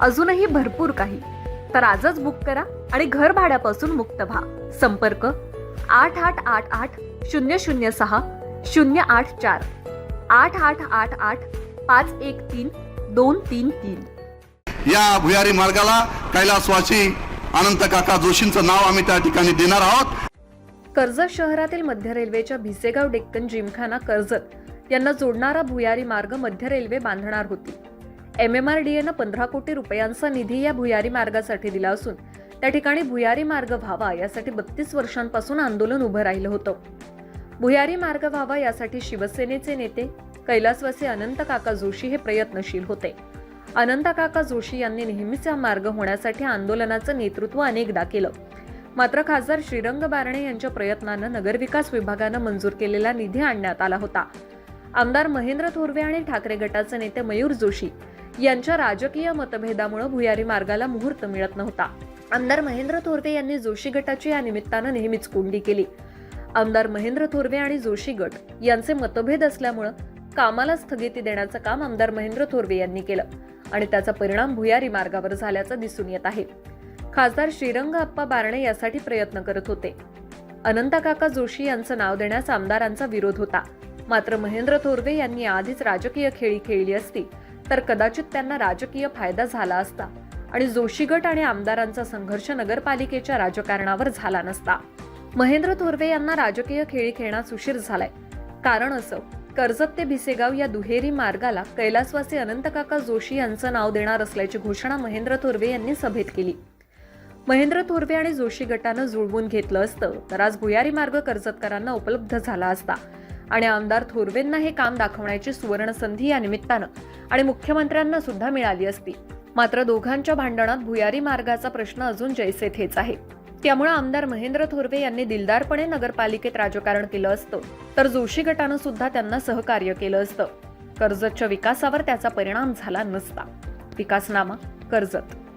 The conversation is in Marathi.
अजूनही भरपूर काही. तर आजच बुक करा आणि घर भाड्यापासून मुक्त व्हा. संपर्क आठ आठ आठ आठ शून्य शून्य सहा शून्य आठ चार. आठ आठ आठ आठ पाच एक तीन दोन तीन तीन. या भुयारी मार्गाला कैलासवासी अनंत काका जोशींचं नाव आम्ही त्या ठिकाणी देणार आहोत. कर्जत शहरातील मध्य रेल्वेच्या भिसेगाव डेक्कन जिमखाना कर्जत यांना जोडणारा भुयारी मार्ग मध्य रेल्वे बांधणार होती. एम एम आर डी एनं पंधरा कोटी रुपयांचा निधी या भुयारी मार्गासाठी दिला असून त्या ठिकाणी भुयारी मार्ग व्हावा यासाठी बत्तीस वर्षांपासून आंदोलन उभं राहिलं होतं. भुयारी मार्ग व्हावा यासाठी शिवसेनेचे नेते कैलासवासी अनंत काका जोशी हे प्रयत्नशील होते. अनंत काका जोशी यांनी नेहमीच हा मार्ग होण्यासाठी आंदोलनाचं नेतृत्व अनेकदा केलं. मात्र खासदार श्रीरंग बारणे यांच्या प्रयत्नानं नगरविकास विभागानं मंजूर केलेला निधी आणण्यात आला होता. आमदार महेंद्र थोरवे आणि ठाकरे गटाचे नेते मयूर जोशी यांच्या राजकीय मतभेदामुळे भुयारी मार्गाला मुहूर्त मिळत नव्हता. आमदार महेंद्र थोरवे यांनी जोशी गटाची या निमित्तानं नेहमीच कोंडी केली. आमदार महेंद्र थोरवे आणि जोशी गट यांचे मतभेद असल्यामुळं कामाला स्थगिती देण्याचं काम आमदार महेंद्र थोरवे यांनी केलं आणि त्याचा परिणाम भुयारी मार्गावर झाल्याचं दिसून येत आहे. खासदार श्रीरंग अप्पा बारणे यासाठी प्रयत्न करत होते. अनंतकाका जोशी यांचं नाव देण्यास आमदारांचा विरोध होता. मात्र महेंद्र थोरवे यांनी आधीच राजकीय खेळी खेळली असती. तर कदाचित त्यांना राजकीय फायदा झाला असता आणि जोशी गट आणि आमदारांचा संघर्ष नगरपालिकेच्या राजकारणावर झाला नसता. महेंद्र थोरवे यांना राजकीय खेळी खेळण्यास उशीर झालाय. कारण असं कर्जत ते भिसेगाव या दुहेरी मार्गाला कैलासवासी अनंतकाका जोशी यांचं नाव देणार असल्याची घोषणा महेंद्र थोरवे यांनी सभेत केली. महेंद्र थोरवे आणि जोशी गटानं जुळवून घेतलं असतं तर आज भुयारी मार्ग कर्जतकरांना उपलब्ध झाला असता. आणि आमदार थोरवेंना हे काम दाखवण्याची सुवर्ण संधी या निमित्तानं आणि मुख्यमंत्र्यांना सुद्धा मिळाली असती. मात्र दोघांच्या भांडणात भुयारी मार्गाचा प्रश्न अजून जैसे थेच आहे. त्यामुळे आमदार महेंद्र थोरवे यांनी दिलदारपणे नगरपालिकेत राजकारण केलं असतं. तर जोशी गटानं सुद्धा त्यांना सहकार्य केलं असतं. कर्जतच्या विकासावर त्याचा परिणाम झाला नसता. विकासनामा कर्जत.